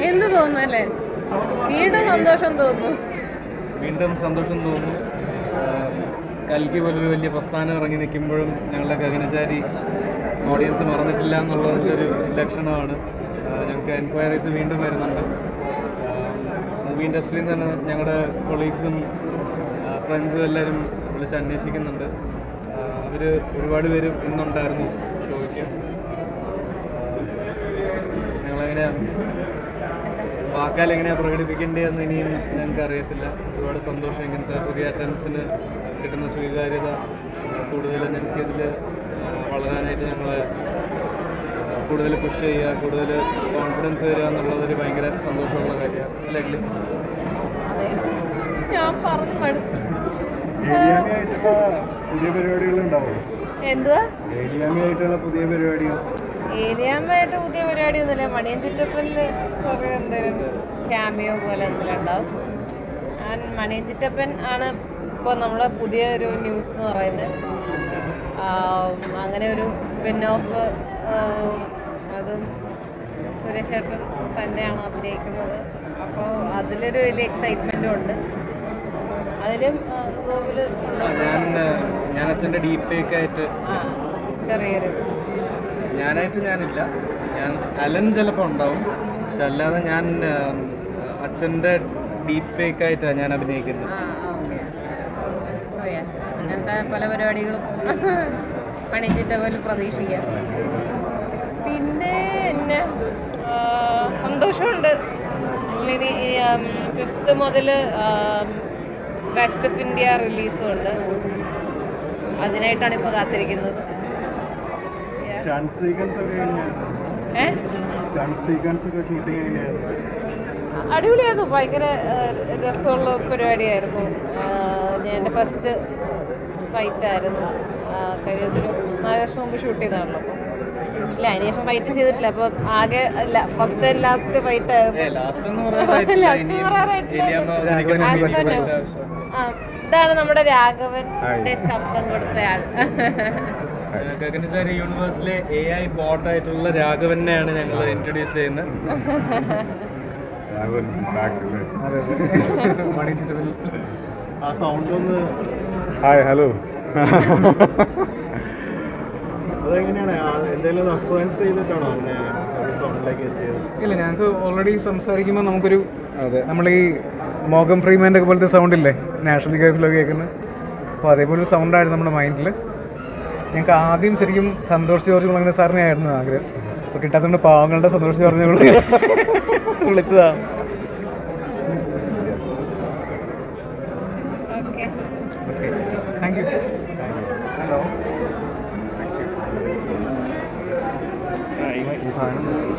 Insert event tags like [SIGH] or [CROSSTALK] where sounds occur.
എന്ത് തോന്നുന്നല്ലേ? വീണ്ടും സന്തോഷം തോന്നുന്നു. വീണ്ടും സന്തോഷം തോന്നുന്നു. കൽക്കി പോലൊരു വലിയ പ്രസ്ഥാനം ഇറങ്ങി നിൽക്കുമ്പോഴും ഞങ്ങളുടെ ഗഗനചാരി ഓഡിയൻസ് മറന്നിട്ടില്ല എന്നുള്ളതിന്റെ ഒരു ലക്ഷണമാണ്. ഞങ്ങൾക്ക് എൻക്വയറീസ് വീണ്ടും വരുന്നുണ്ട്. മൂവി ഇൻഡസ്ട്രിയിൽ നിന്ന് തന്നെ ഞങ്ങളുടെ കൊളീഗ്സും ഫ്രണ്ട്സും എല്ലാവരും വിളിച്ച് അന്വേഷിക്കുന്നുണ്ട്. അവർ ഒരുപാട് പേര് ഇന്നുണ്ടായിരുന്നു ഷോയ്ക്ക്. ഞങ്ങളെങ്ങനെ വാക്കാൽ എങ്ങനെയാണ് പ്രകടിപ്പിക്കേണ്ടതെന്ന് ഇനിയും ഞങ്ങൾക്ക് അറിയത്തില്ല ഒരുപാട് സന്തോഷം ഇങ്ങനത്തെ പുതിയ അറ്റംസിന് കിട്ടുന്ന സ്വീകാര്യത കൂടുതൽ ഞങ്ങൾക്ക് ഇതിൽ വളരാനായിട്ട് ഞങ്ങളെ കൂടുതൽ പുഷ് ചെയ്യുക കൂടുതൽ കോൺഫിഡൻസ് വരിക എന്നുള്ളതൊരു ഭയങ്കര സന്തോഷമുള്ള കാര്യമാണ്. അല്ലെങ്കിൽ ഞാൻ പറഞ്ഞു മടുത്തു. പുതിയ പരിപാടികൾ ഉണ്ടാവും? എന്തുവാ? പുതിയ പരിപാടികൾ. ഏരിയാമ്മായിട്ട് പുതിയ പരിപാടിയൊന്നുമില്ല. മണിയൻ ചിറ്റപ്പനിൽ ചെറിയ എന്തെങ്കിലും ക്യാമിയോ പോലെ എന്തെങ്കിലും ഉണ്ടാവും. ഞാൻ മണിയൻ ചുറ്റപ്പൻ ആണ് ഇപ്പോൾ നമ്മുടെ പുതിയ ഒരു ന്യൂസ് എന്ന് പറയുന്നത്. അങ്ങനെ ഒരു സ്പിൻ ഓഫ് അതും സുരേഷ് ഏട്ടൻ തന്നെയാണ് അഭിനയിക്കുന്നത്. അപ്പോൾ അതിലൊരു വലിയ എക്സൈറ്റ്മെന്റും ഉണ്ട്. അതിലും ഗോകുൽ ഞാൻ അച്ഛന്റെ ഡീപ് ഫേക്ക് ആയിട്ട് ചെറിയൊരു ഞാനായിട്ട് ഞാനില്ല. ഞാൻ അലൻ ചിലപ്പോൾ ഉണ്ടാവും. പക്ഷെ അല്ലാതെ ഞാൻ അച്ഛന്റെ ഡീപ് ഫേക്ക് ആയിട്ടാണ് ഞാൻ അഭിനയിക്കുന്നത്. അങ്ങനത്തെ പല പരിപാടികളും [LAUGHS] പണിച്ചിട്ട് പോലും പ്രതീക്ഷിക്കാം. പിന്നെ എന്നെ സന്തോഷമുണ്ട്. ഇനി ഫിഫ്ത്ത് മുതൽ ബെസ്റ്റ് ഓഫ് ഇന്ത്യ റിലീസും ഉണ്ട്. അതിനായിട്ടാണ് ഇപ്പോൾ കാത്തിരിക്കുന്നത്. അടിപൊളിയായിരുന്നു. ഭയങ്കര രസമുള്ള പരിപാടിയായിരുന്നു. ഞാൻ എന്റെ ഫസ്റ്റ് ഫൈറ്റ് ആയിരുന്നു. കാര്യം ഇതൊരു നാല് വർഷം മുമ്പ് ഷൂട്ട് ചെയ്തതാണല്ലോ അപ്പം. ഇല്ല അതിന് ശേഷം ഫൈറ്റും ചെയ്തിട്ടില്ല. അപ്പൊ ആകെ അല്ല ഫസ്റ്റ് ലാസ്റ്റ് ഫൈറ്റ് ആയിരുന്നു. ഇതാണ് നമ്മുടെ രാഘവന്റെ ശബ്ദം കൊടുത്തയാൾ ഗഗനചാരി യൂണിവേഴ്സിലെ എ ഐ ബോട്ടായിട്ടുള്ള രാഘവനെയാണ് ഞങ്ങൾ ഇൻട്രൊഡ്യൂസ് ചെയ്യുന്നത്. ആ സൗണ്ട് ഒന്ന് ഹായ് ഹലോ അതെങ്ങനെയാണ്? എന്തെങ്കിലും അഫ്ലുവൻസ് ചെയ്തിട്ടാണോ ഇല്ല ഞങ്ങൾക്ക് ഓൾറെഡി സംസാരിക്കുമ്പോൾ നമുക്കൊരു അതെ. നമ്മൾ ഈ മോഗം ഫ്രീമാന്റെ ഒക്കെ പോലത്തെ സൗണ്ട് ഇല്ലേ? നാഷണൽ ഗെയിമിലൊക്കെ കേൾക്കുന്നത് അപ്പോൾ അതേപോലെ ഒരു സൗണ്ടായിരുന്നു നമ്മുടെ മൈൻഡിൽ ഞങ്ങൾക്ക് ആദ്യം ശരിക്കും സന്തോഷ് ജോർജ് മുളങ്ങനെ സാറിനെ ആയിരുന്നു ആഗ്രഹം. അപ്പോൾ കിട്ടാത്തതുകൊണ്ട് പാവങ്ങളുടെ സന്തോഷ് ജോർജ് വിളി- വിളിച്ചതാണ് താങ്ക് യു ഹലോ ഈ സാധനം